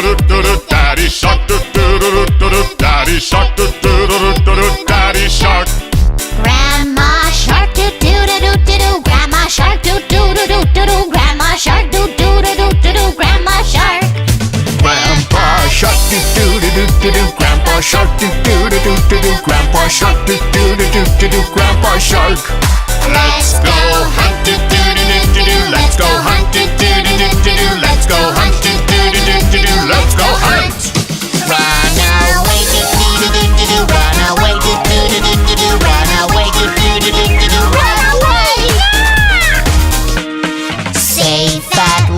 Daddy shark do do do Daddy shark do do do Daddy shark Grandma shark do do do do do do grandma shark do do do do do do grandma shark do do do do do do grandma shark Grandpa shark do do do do do do Grandpa shark do do do do do do Grandpa shark do do do do do do Grandpa shark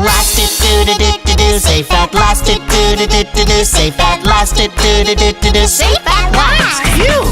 Last it do do do do do say last it do do do do do say last it do do do do do say fat last you